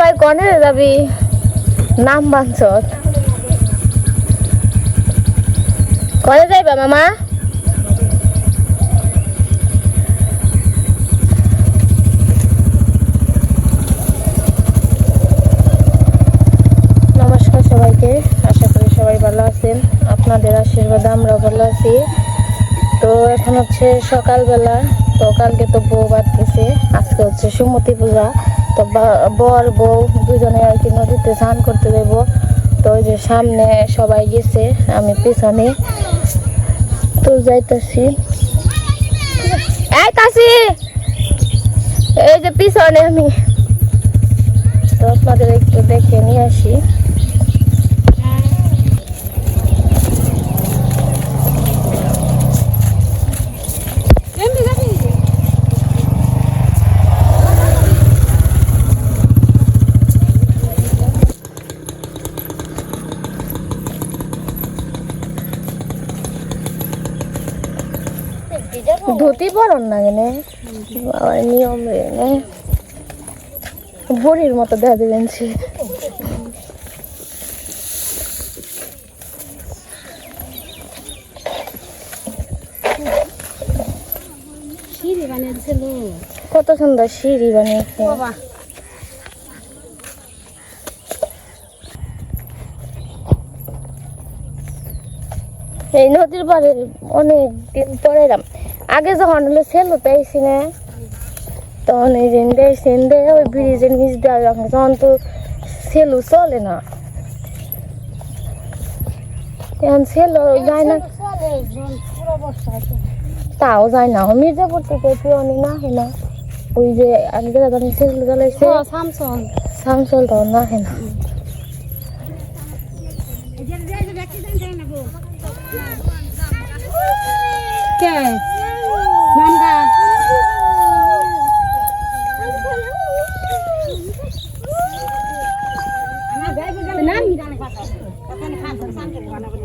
ভাই, কনে যাবি? নাম বাঞ্চত। কনে যাইবা, মামা? নমস্কার সবাইকে, আশা করি সবাই ভালো আছেন। আপনাদের আশীর্বাদে আমরা ভালো আছি। তো এখন হচ্ছে সকালবেলা, তো কালকে তো বউ বাড়তেছে, আজকে হচ্ছে সুমতি পূজা। তো বর, বউ দুজনে আর কি নদীতে স্নান করতে দেব তো ওই যে সামনে সবাই গেছে, আমি পিছনে। তো যাইতাছি। এই এই যে পিছনে আমি। তো আপনাদের একটু দেখে নিয়ে আসি। ধুতি পরন না কেনে? নিয়ম রে নে। মতো দেখা দিবেন সে। কত সুন্দর সিঁড়ি বানিয়েছে। এই নদীর পাড়ে অনেক দিন পরে এলাম। আগে যখন হলো সেলো পেয়েছি না তখন এই যে সেন্দে ওই ব্রিজের নিচ দেওয়া যখন তখন তো সেলু চলে না। এখন সেলো যায় না। তাও যায় না। মির্জাপুর থেকে পিওনি না হয় না। ওই যে আগে যখন সেলু চালাইছে স্যামসং তখন না হয় না। কে নামটা নাম জানে কথা ওখানে খান সামনে বানাবো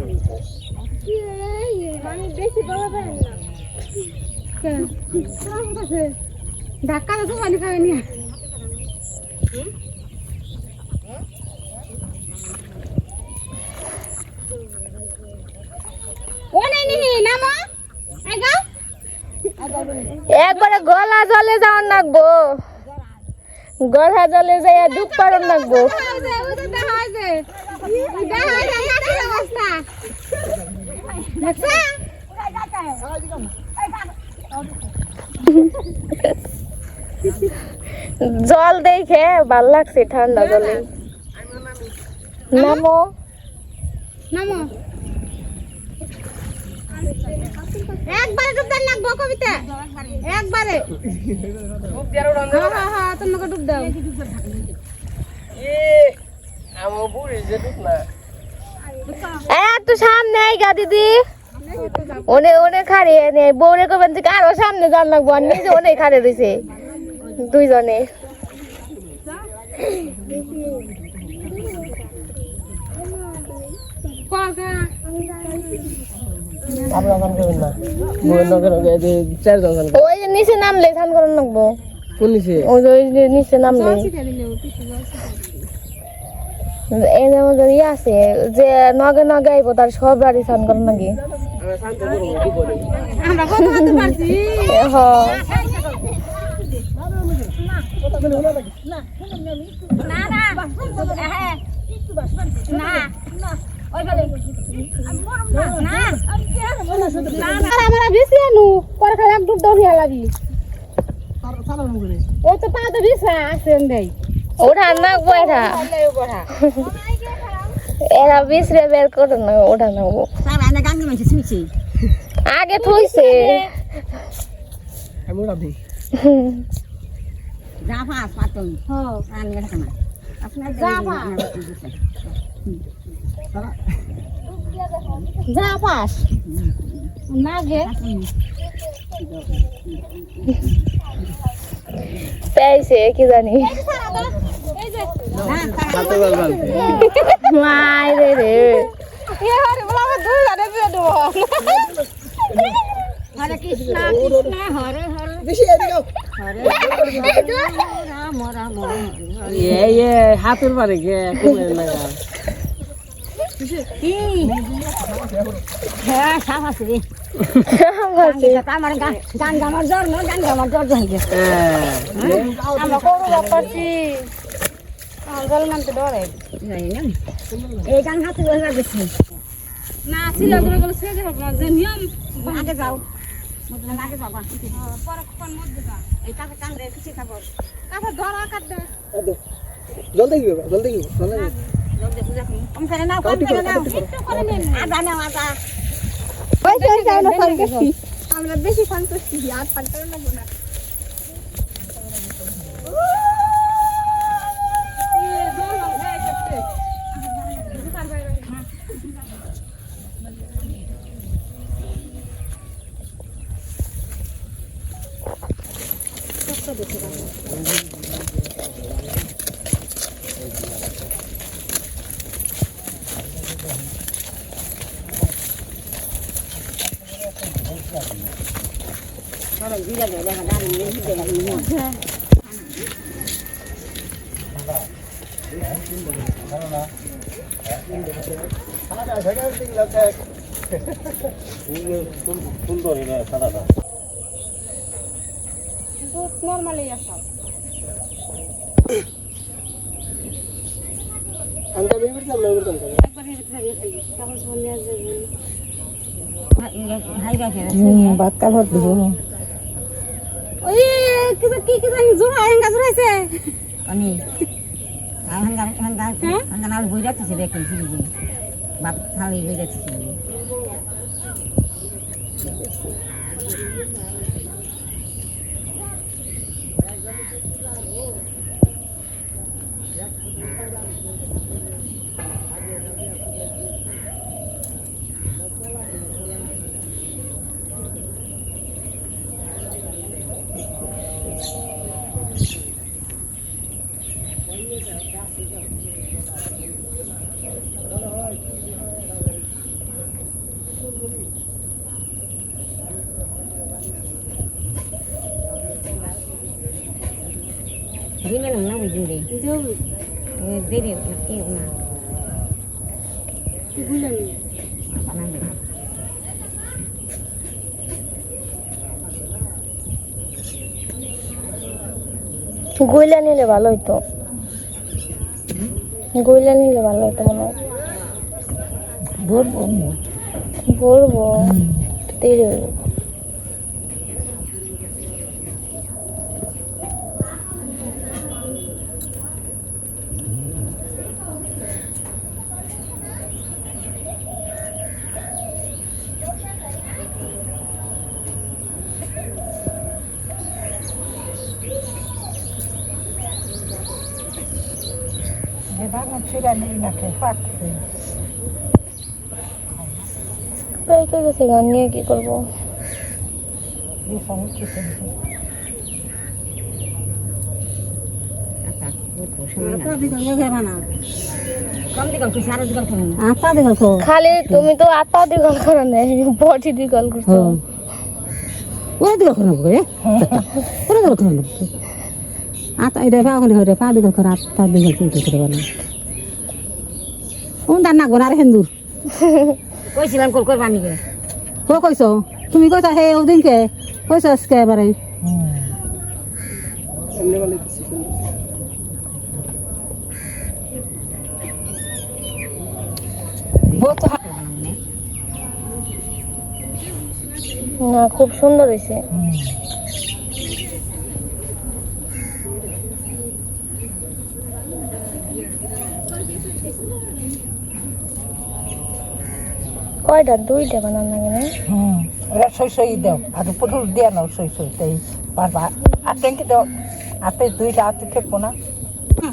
ধাক্কা তো পানি খাবে নিয়ে ও নাই নি নামো আইগা একবারে গলা জলে যাওয়ার নাকবো গলা জলে যাই ডুব পারন নাকবো জল দেখে ভালো লাগছে ঠান্ডা জলে। নামো। নামো। একবারে ডুব দেন লাগবো কবিতা। একবারে। হ্যাঁ হ্যাঁ তোমাকে ডুব দাও একটু সামনে আইগা দিদি। ওনে ওনে খাড়িয়ে নে বউরে কবেন যে আরও সামনে যান লাগবো আর নিজে ওনে খাড়ে রয়েছে দুইজনে। ককা ওই যে নিচে নামলে ধান করার লাগবো। কোন নিচে? ওই যে ওই যে নিচে নামলে। এই যে আমাদের ইয়ে আছে যে নগে নগে আইবো তার সব বাড়ি স্নান করার নাকি না না। হ্যাঁ না ওঠা নাকবো এরা বিছরে বের করে না ওঠা নাকবো আগে থইছে। ওটা দিই যা পাস। না গে। পেয়েছে কি জানি। হাতে বলবেন। রে হরে কৃষ্ণ কৃষ্ণ হরে হরে। বেশি এদিকে আও। এই এ হাতের পারে গে লাগা হ্যাঁ সাপ হ্যাঁ জল নামতে ডরে এই গান হাতে বসে গেছে না ছিল ধরে গেল সে যাবে না যে নিয়ম আগে যাও আগে যাও পরে কোন মধ্যে যাও এই কাছে কান রে কিছু খাব কাছে ধরা কাটবে আর দে। জলদি কি বাবা জলদি কি জলদি কি বেশি সন্তুষ্টি আর কম করে করে নেব না নরমালি আসা আমরা বেবি করতাম না করতাম বাচ্চা ভর দিব। কি কি কি জানি জোড়া হেঙ্গা জোড়াইছে আমি হাঙ্গা হাঙ্গা হাঙ্গা নাল বই দেখেন ফিরিজে বাপ থালি বই যাচ্ছে Dime গইলা নিলে ভালো হইতো। গইলা নিলে ভালো হইতো মনে হয়। বলব বলব দেরি হইব পেকে গেছে, গান নিয়ে কি করব? খালি তুমি তো আত্মা দিগল করো না বডি দিগল করছ। ওরে দিগাল করে নেব রে? ওরে দিগাল করে আতা এটা পা ওখানে হরে পা দিগাল করে আতা দিগাল করে করে বানা কোন দান না গোনার হেন্দুর? কইছিলাম কল করবা নিকে ও কইছো? তুমি কইতা হে ওদিনকে কইছো আজকে এবারে? না খুব সুন্দর হয়েছে কয়টা? দুইটা বানান লাগে না? হুম। ওরা সই সই দাও। আর পুটুল দিয়ে নাও সই সই তাই পারবা আর ট্যাঙ্কি দাও। হাতে দুইটা হাতে ঠেকবো না।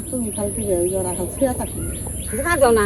তুমি খালি জরা শুয়ে থাকি। না।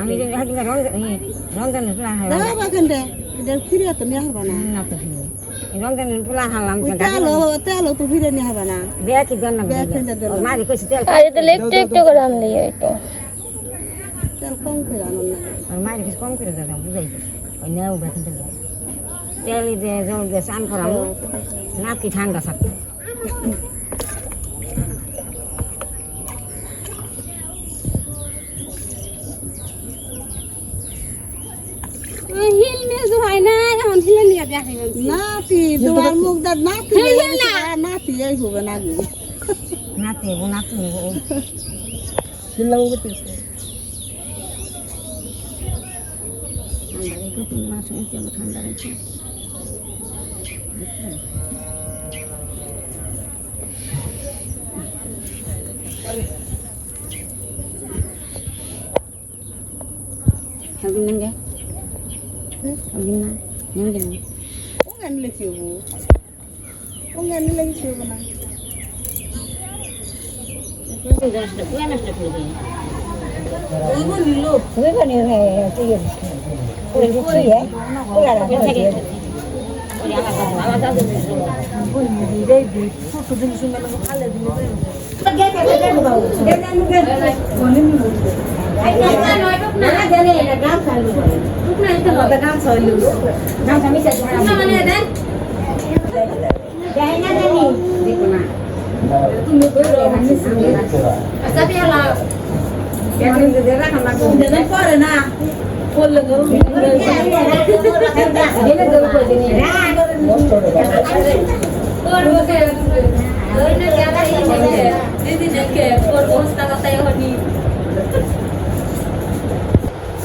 আমি রমজানের পোলা দাও বাকেনটা এটা ফিরে তো নিয়ে হবে না। না তো ফিরে। রমজানের পোলা হারলাম ওই তেল তেল তো ফিরে নিয়ে হবে না। বেয়া কি না বেয়া। মারি কইছে তেল আর এটা একটু একটু করে আনলি হয়তো তেল কম করে আনুন না। আর মারি কিছু কম করে দাদা বুঝাই ওই নেও বেতন তেল তেল দিয়ে জল দিয়ে স্নান করাবো নাকি ঠান্ডা থাকতো হিল মে জুহাই না এখন হিল নিয়ে দেখে নাতি তোমার মুখ দাঁত নাতি নাতি এই হবে না নাতে ও নাতি ও চিল্লাম করতেছে ঠান্ডা রেখে তিন মাস হয়েছে ও ঠান্ডা রেখে ఎండలోకి ఇవ్వు ఇంక ఎండలోకి ఇవ్వు foot దినుసు Để không bỏ lỡ những video hấp dẫn ওখানে নিলে কি হব ওখানে নিলে কিছু হবে না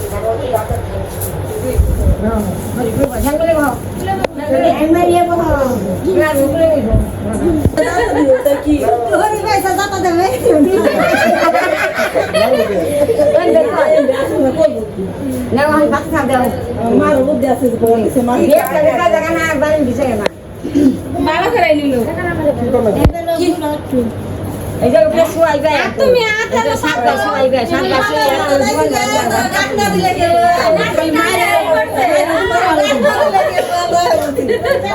আমার বুদ্ধি আছে যে বলছে মা বাবা করে নিল তুমি আতে সাতটা সবাইবে সাতটা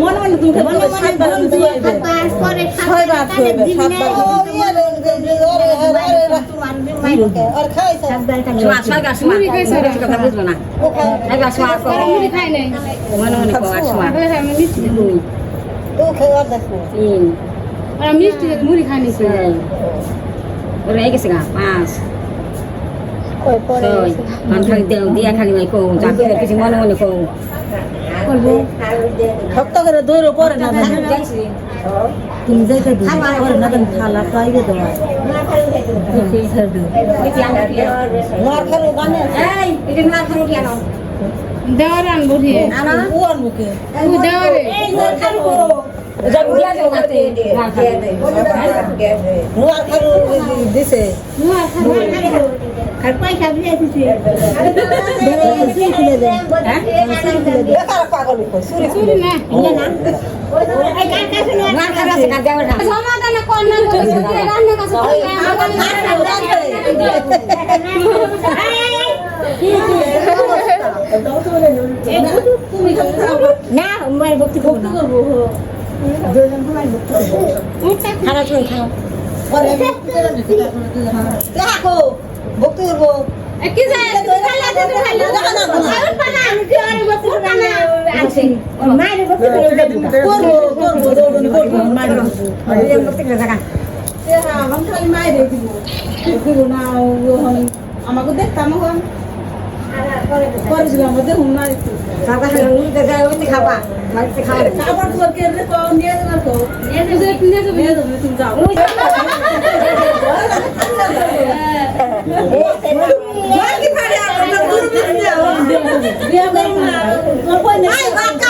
মনে মনে মনে মনে মনে মিষ্টি মুড়ি খাই নিছি গেছে গা পাঁচ মান খালি দিয়া খালি নাই কৌ যা করে কিছু মনে মনে কৌ শক্ত করে দৌড়ো পরে না তুমি যাইতে পরে না তুমি খালা খাইবে দেওয়া মার খালো গানে এই এটা না খালি কেন দেওয়ার আনব দিয়ে ও দেওয়ারে যা দিয়া দিছে পাগল কই চুরি না সমাধান কর রান্না কাছে না মই ভক্তি করব খারাপ আমাকে দেখতাম করেছিলাম দেখুন না একটু খাবা বাড়িতে খাওয়া খাবার তো কে তো নিয়ে যাবে তো নিয়ে যাবে নিয়ে যাবে নিয়ে যাবে তুমি যাও বাকি পারে আমরা দূর দিন যাও বিয়া করব না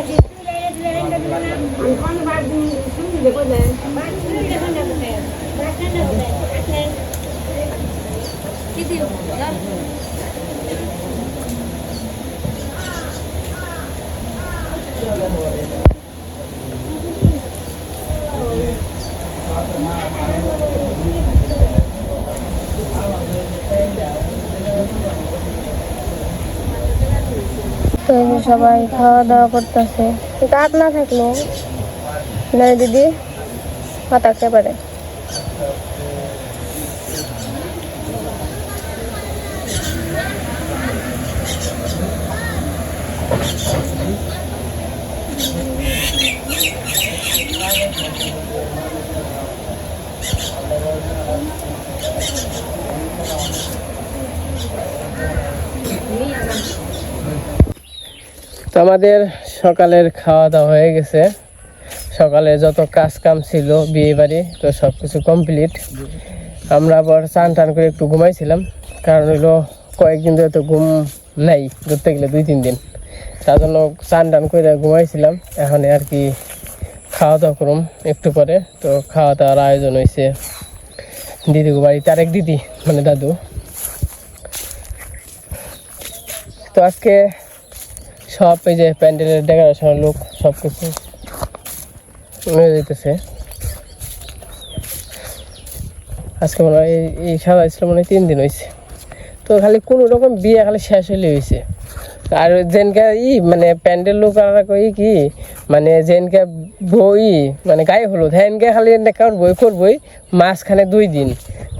বাপ কাপড় দিবি হে বিয়া দিবি হে বিয়া হার করে দাও না হ্যাঁ বাতা দিবি দাও না ওই খাইলে খাইবার বইছে তো এই সবাই খাওয়া দাওয়া করতেছে। দাঁত না থাকলে না দিদি? মাথা পারে আমাদের সকালের খাওয়া দাওয়া হয়ে গেছে। সকালে যত কাজ কাম ছিল বিয়ে বাড়ি তো সব কিছু কমপ্লিট। আমরা আবার চান টান করে একটু ঘুমাইছিলাম, কারণ হলো কয়েকদিন ধরে তো ঘুম নাই ধরতে গেলে দুই, তিন দিন। তার জন্য চান টান করে ঘুমাইছিলাম। এখন আর কি খাওয়া দাওয়া করুম একটু পরে। তো খাওয়া দাওয়ার আয়োজন হয়েছে দিদি বাড়িতে আরেক দিদি মানে দাদু। তো আজকে সব এই যে প্যান্ডেলের ডেকোরেশনের লোক সব কিছু যেতেছে আজকে মনে হয় এই- এই সাজাইছিল মনে হয় তিন দিন হয়েছে তো খালি কোনো রকম বিয়ে খালি শেষ হলে হয়েছে আর যেনকে ই মানে প্যান্ডেল লোক কই কি মানে যেনকে বই মানে গায়ে হলুদ, হেনকে খালি কার বই করবই মাঝখানে দুই দিন।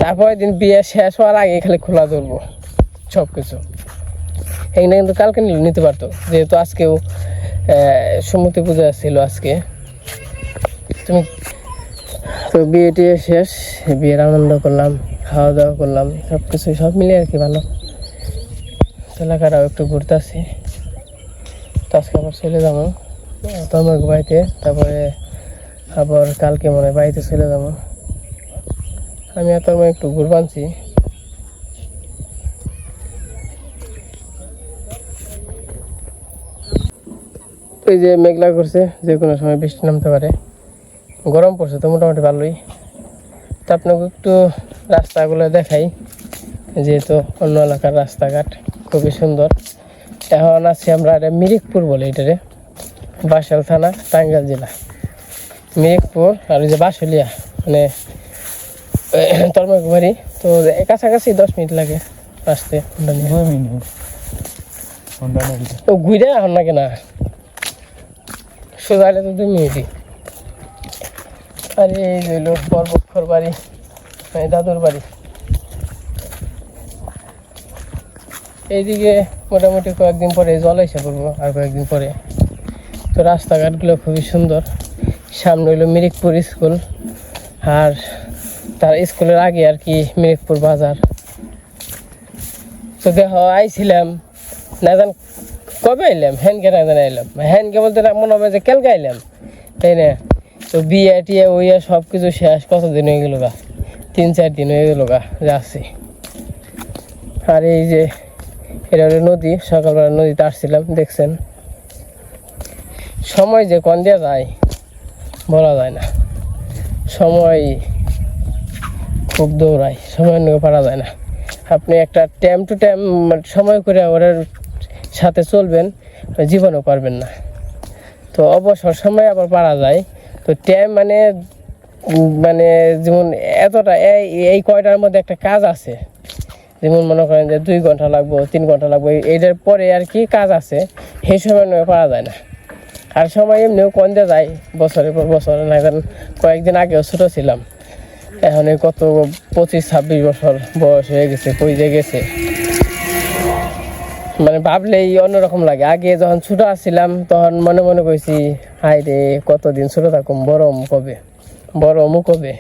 তারপরের দিন বিয়ে শেষ হওয়ার আগে খালি খোলা ধরবো সব কিছু এখানে কিন্তু কালকে নিতে পারতো। যেহেতু আজকেও সমুদ্র পূজা ছিল আজকে। তুমি তো বিয়ে টিয়ে শেষ, বিয়ের আনন্দ করলাম খাওয়া দাওয়া করলাম সব কিছু সব মিলে আর কি ভালো। এলাকাটাও একটু ঘুরতে আসি। তো আজকে আবার চলে যাব। তোমার বাড়িতে, তারপরে আবার কালকে মনে হয় বাড়িতে চলে যাব। আমি আর তোমার একটু ঘুরবানছি। এই যে মেঘলা করছে যে কোনো সময় বৃষ্টি নামতে পারে। গরম পড়ছে তো মোটামুটি ভালোই। তো আপনাকে একটু রাস্তাগুলো দেখাই যেহেতু অন্য এলাকার রাস্তাঘাট খুবই সুন্দর। এখন আছি আমরা এটা মিরিকপুর বলে এটারে বাসাল থানা টাঙ্গাইল জেলা। মিরিকপুর আর ওই যে বাসলিয়া মানে তর্মকুমারি তো কাছাকাছি দশ মিনিট লাগে আসতে। ঘুরে এখন নাকি না? সোজা হলে তো দুই মিনিটই আর, এই হইল বরবক্ষর বাড়ি মানে দাদুর বাড়ি। এইদিকে মোটামুটি কয়েকদিন পরে জল এসে পড়ব, আর কয়েকদিন পরে। তো রাস্তাঘাটগুলো খুবই সুন্দর। সামনে হইল মিরিকপুর স্কুল, আর তার স্কুলের আগে আর কি মিরিকপুর বাজার। তো দেখ, আইছিলাম, না জান কবে এলাম? হ্যানকে জানা এলাম। হ্যানকে বলতে মনে হবে যে কেলকে এলাম। তাই না? তো বিয়ে টিয়ে ওইয়া সব কিছু শেষ, কতদিন হয়ে গেল গা? তিন, চার দিন হয়ে গেল গা যাচ্ছি আর এই যে, এটা হলো নদী, সকালবেলা নদীতে আসছিলাম, দেখছেন? সময় যে কন দেওয়া যায়, বলা যায় না। সময় খুব দৌড়ায়, সময় নিয়ে পারা যায় না। আপনি একটা টাইম টু টাইম সময় করে ওদের সাথে চলবেন, জীবনও পারবেন না। তো অবসর সময় আবার পারা যায়। তো টাইম মানে মানে যেমন এতটা, এই এই কয়টার মধ্যে একটা কাজ আছে। যেমন মনে করেন যে দুই ঘণ্টা লাগবো, তিন ঘণ্টা লাগবো এইটার পরে আর কি কাজ আছে। সেই সময় নয় পারা যায় না। আর সময় এমনিও কমতে যায়, বছরের পর বছর। না কয়েকদিন আগেও ছোটো ছিলাম। এখন কত পঁচিশ, ছাব্বিশ বছর বয়স হয়ে গেছে, কই গেছে। মানে ভাবলেই অন্যরকম লাগে। আগে যখন ছোট আসছিলাম তখন মনে মনে কইছি হাই রে কতদিন ছোট থাকুম, বড় অমুক হবে, বড় অমুক হবে।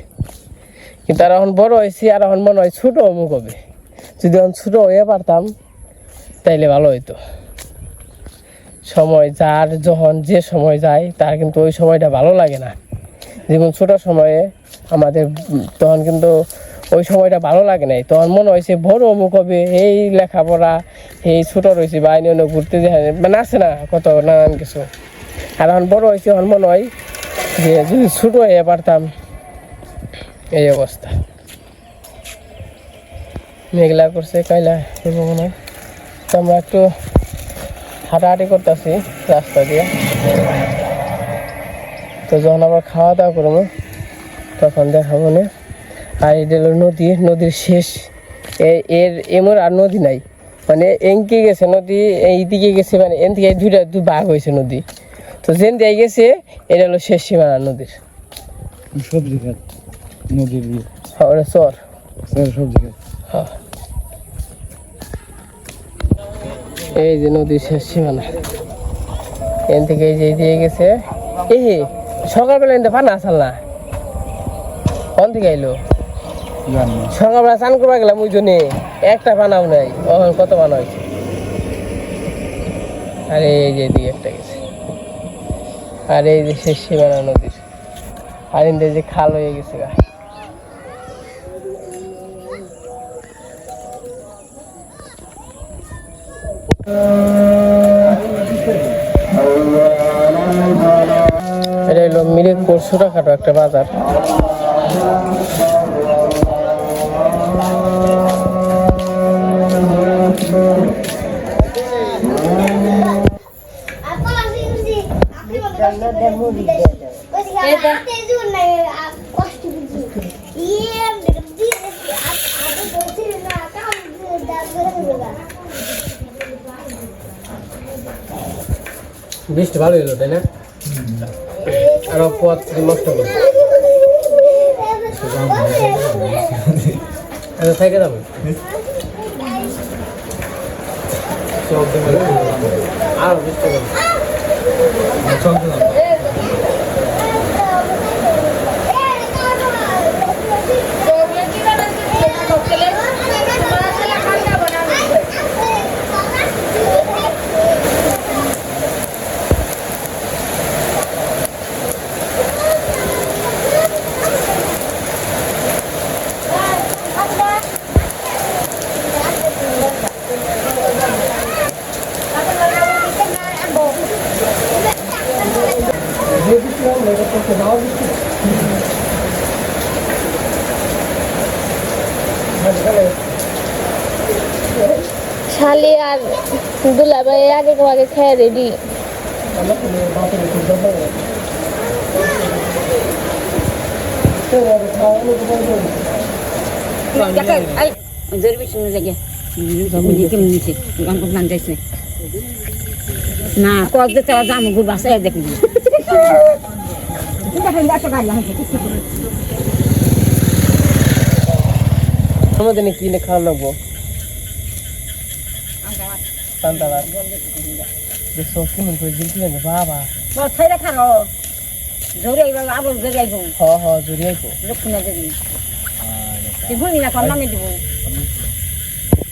কিন্তু আর এখন বড় হয়েছি আর এখন মনে হয় ছোট অমুক হবে। যদি এখন ছোট হয়ে পারতাম, তাইলে ভালো হইতো। সময় যার যখন যে সময় যায়, তার কিন্তু ওই সময়টা ভালো লাগে না। যেমন ছোট সময়ে আমাদের তখন কিন্তু ওই সময়টা ভালো লাগে নাই। তখন মনে হয়েছে বড় অমুক হবে, এই লেখাপড়া, এই ছোট রয়েছে, বা অন্য অন্য ঘুরতে মানে আছে না কত নানান কিছু। আর এখন বড় হয়েছে, এখন মনে হয় যে যদি ছোট হয়ে পারতাম, এই অবস্থা। মেঘলা করছে, কাইলা হইব মনে তো আমরা একটু হাঁটাহাঁটি করতেছি রাস্তা দিয়ে। তো যখন আবার খাওয়া দাওয়া করব, তখন দেখাবো না। আর এটা হলো নদী নদীর শেষ। এর এমন আর নদী নাই। মানে এঙ্কে গেছে নদী এইদিকে গেছে মানে এন থেকে দুইটা দুই ভাগ হয়েছে নদী। তো যেন দিয়ে গেছে এটা হলো শেষ সীমানা নদীর। সবজি খাত নদীর ইয়ে। হ্যাঁ, ওটা চর। সবজি খাত এই যে নদীর শেষ সীমানা। এন থেকে এই যে দিয়ে গেছে। এই সকালবেলা এনতে পানা আসাল না। কোন থেকে আইলো? সকালবেলা চান করবা গেলাম ওই জন্যে একটা বানাও নাই। ওখানে কত বানা হয়েছে আর, এই যে এদিকে একটা গেছে। আর এই যে শেষ সীমানা নদীর আর এনতে যে খাল হয়ে গেছে গা। এটা হলো মিরিকপুর ছোটখাটো একটা বাজার। বৃষ্টি ভালো হলো তাই না? আরও পথ নষ্ট করবে থেকে যাব? আরও বৃষ্টি করবে শালি আর দুলাভাই আগে আগে খেয়ে রেডি জোর বেশি জায়গা কেমন নিচে গান গান যাইছে না কত দেখতে যাম ঘুর বাসায় দেখি আমাদের কি না খাওয়া লাগবো? পান্তাবাদ দেখছ কেমন করে জিল তুলে বাবা। ছেড়ে খানো জোরে এবার আবার জোরে আইব হ হ জোরে তুই ভুলি না কম নামে দিব।